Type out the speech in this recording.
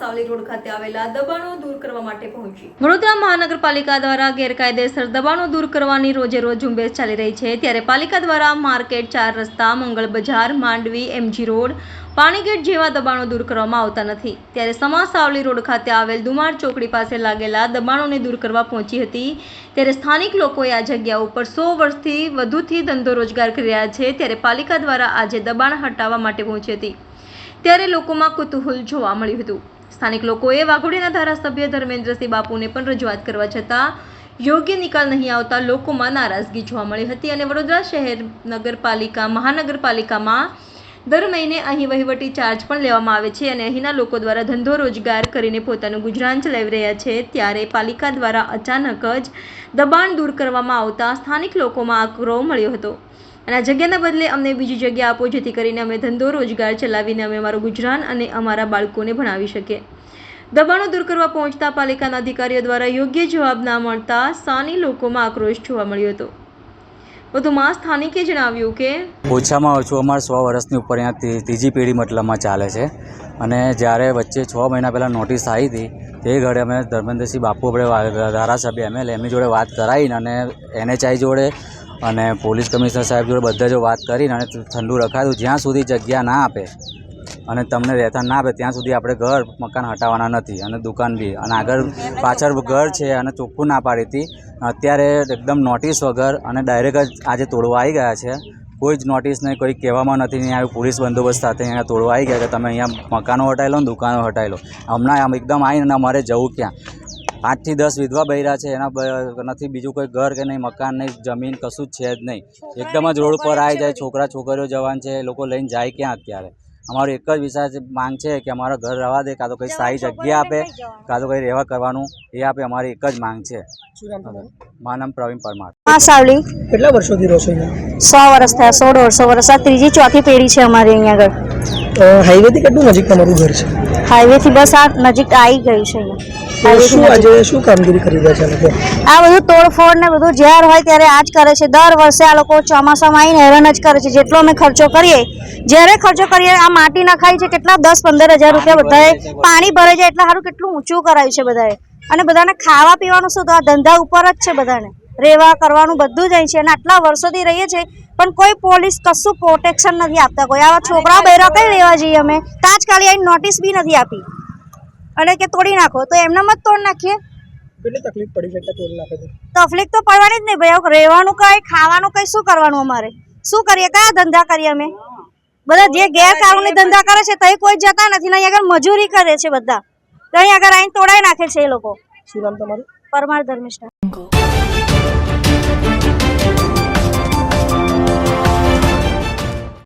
Savli road ખાતે આવેલા દબાણો દૂર કરવા માટે પહોંચી. વડોદરા મહાનગરપાલિકા દ્વારા ગેરકાયદેસર દબાણો દૂર કરવાની રોજે રોજ ઝુંબેશ ચાલી રહી છે. ત્યારે પાલિકા દ્વારા માર્કેટ, ચાર રસ્તા, મંગળ બજાર, માંડવી, એમજી રોડ, પાણીગેટ જેવા દબાણો દૂર કરવામાં આવતા નથી. ત્યારે સમા સાવલી રોડ ખાતે આવેલ દુમાર ચોકડી પાસે લાગેલા દબાણોને દૂર કરવા પહોંચી હતી. ત્યારે સ્થાનિક લોકોએ આ જગ્યા ઉપર સો વર્ષથી વધુથી ધંધો રોજગાર કરી રહ્યા છે. ત્યારે પાલિકા દ્વારા આજે દબાણ હટાવવા માટે પહોંચી હતી. ત્યારે લોકોમાં કુતૂહલ જોવા મળ્યું હતું. સ્થાનિક લોકોએ વાઘોડીના ધારાસભ્ય ધર્મેન્દ્રસિંહ બાપુને પણ રજૂઆત કરવા છતાં યોગ્ય નિકાલ નહીં આવતા લોકોમાં નારાજગી જોવા મળી હતી અને વડોદરા શહેર નગરપાલિકા, મહાનગરપાલિકામાં દર મહિને અહીં વહીવટી ચાર્જ પણ લેવામાં આવે છે અને અહીંના લોકો દ્વારા ધંધો રોજગાર કરીને પોતાનું ગુજરાન ચલાવી રહ્યા છે ત્યારે પાલિકા દ્વારા અચાનક જ દબાણ દૂર કરવામાં આવતા સ્થાનિક લોકોમાં આક્રોહ મળ્યો હતો. અને આ જગ્યાના બદલે અમને બીજી જગ્યા આપો, જેથી કરીને અમે ધંધો રોજગાર ચલાવીને અમે અમારું ગુજરાન અને અમારા બાળકોને ભણાવી શકીએ. દબાણો દૂર કરવા પહોંચતા પાલિકાના અધિકારીઓ દ્વારા યોગ્ય જવાબ ના મળતા સ્થાનિક લોકોમાં આક્રોશ જોવા મળ્યો હતો. વધુમાં સ્થાનિકે જણાવ્યું કે ઓછામાં ઓછું અમારે સો વર્ષની ઉપર અહીંયા ત્રીજી પેઢી મતલબમાં ચાલે છે. અને જ્યારે વચ્ચે છ મહિના પહેલાં નોટિસ આવી હતી, તે ઘડે અમે ધર્મેન્દ્રસિંહ બાપુ આપણે ધારાસભ્ય એમએલએ એમની જોડે વાત કરાવીને અને એનએચઆઈ જોડે અને પોલીસ કમિશનર સાહેબ જોડે બધા જો વાત કરીને અને ઠંડુ રખાયું, જ્યાં સુધી જગ્યા ના આપે અને તમને રહેતા ના આપે ત્યાં સુધી આપણે ઘર મકાન હટાવવાના નથી અને દુકાન બી. અને આગળ પાછળ ઘર છે અને ચોખ્ખું ના પાડી હતી. અત્યારે એકદમ નોટિસ વગર અને ડાયરેક્ટ જ આજે તોડવા આવી ગયા છે. કોઈ જ નોટિસ નહીં, કોઈ કહેવામાં નથી નહીં. આવી પોલીસ બંદોબસ્ત સાથે અહીંયા તોડવા આવી ગયા કે તમે અહીંયા મકાનો હટાવી લો ને દુકાનો હટાવી લો. હમણાં આમ એકદમ આવીને અમારે જવું ક્યાં? આઠથી દસ વિધવા બૈરા છે. એના નથી બીજું કોઈ ઘર કે નહીં, મકાન નહીં, જમીન કશું જ છે જ નહીં. એકદમ જ રોડ પર આવી જાય, છોકરા છોકરીઓ જવાન છે, એ લોકો લઈને જાય ક્યાં અત્યારે? અમારો એક જ વિચાર છે માંગ છે કે અમારા ઘર રહેવા દે કાં તો કંઈ સારી જગ્યા આપે કાં તો કંઈ રહેવા કરવાનું એ આપે અમારી એક જ માંગ છે. મારું નામ પ્રવીણ પરમાર. હા સાવલી. કેટલા વર્ષોથી રહો છો સો વર્ષ થયા સો દોઢસો વર્ષ આ ત્રીજી ચોથી પેઢી છે અમારી અહીંયા આગળ. હાઈવેથી કેટલું નજીક તમારું ઘર છે? હાઈવે થી બસ આ નજીક આવી ગયું છે અહીંયા. શું આજે શું કામગીરી કરી રહ્યા છે આ લોકો? આ બધું તોડફોડ ને બધું જ્યારે હોય ત્યારે આ જ કરે છે. દર વર્ષે આ લોકો ચોમાસામાં આવીને હેરાન જ કરે છે. જેટલો અમે ખર્ચો કરીએ જ્યારે ખર્ચો કરીએ આ માટી નખાય છે કેટલા દસ પંદર હજાર રૂપિયા બધાએ પાણી ભરે જાય એટલે સારું કેટલું ઊંચું કરાયું છે બધાએ. અને બધાને ખાવા પીવાનું શું તો આ ધંધા ઉપર જ છે બધાને. રહેવા કરવાનું બધું જ અહીં છે. અને આટલા વર્ષોથી રહીએ છીએ પણ કોઈ પોલીસ કશું પ્રોટેક્શન નથી આપતા. કોઈ આવા છોકરા બહેરા કઈ લેવા જઈએ અમે? તાજકાલી આવીને નોટિસ બી નથી આપી. અને કે તોડી નાખો તો એમનામ જ તોડ નાખીએ? કેટલી તકલીફ પડી છે તોડી નાખે તકલીફ તો પડવાની જ નહીં ભાઈ રહેવાનું કઈ ખાવાનું કઈ શું કરવાનું અમારે? શું કરીએ કયા ધંધા કરીએ અમે? બધા જે ગેરકાનૂની ધંધા કરે છે તઈ કોઈ જતા નથી. ને અહીં આગળ મજૂરી કરે છે બધા. તો અહીં આગળ અહીં તોડાઈ નાખે છે એ લોકો. શું નામ તમારું? પરમાર ધર્મિષ્ઠા.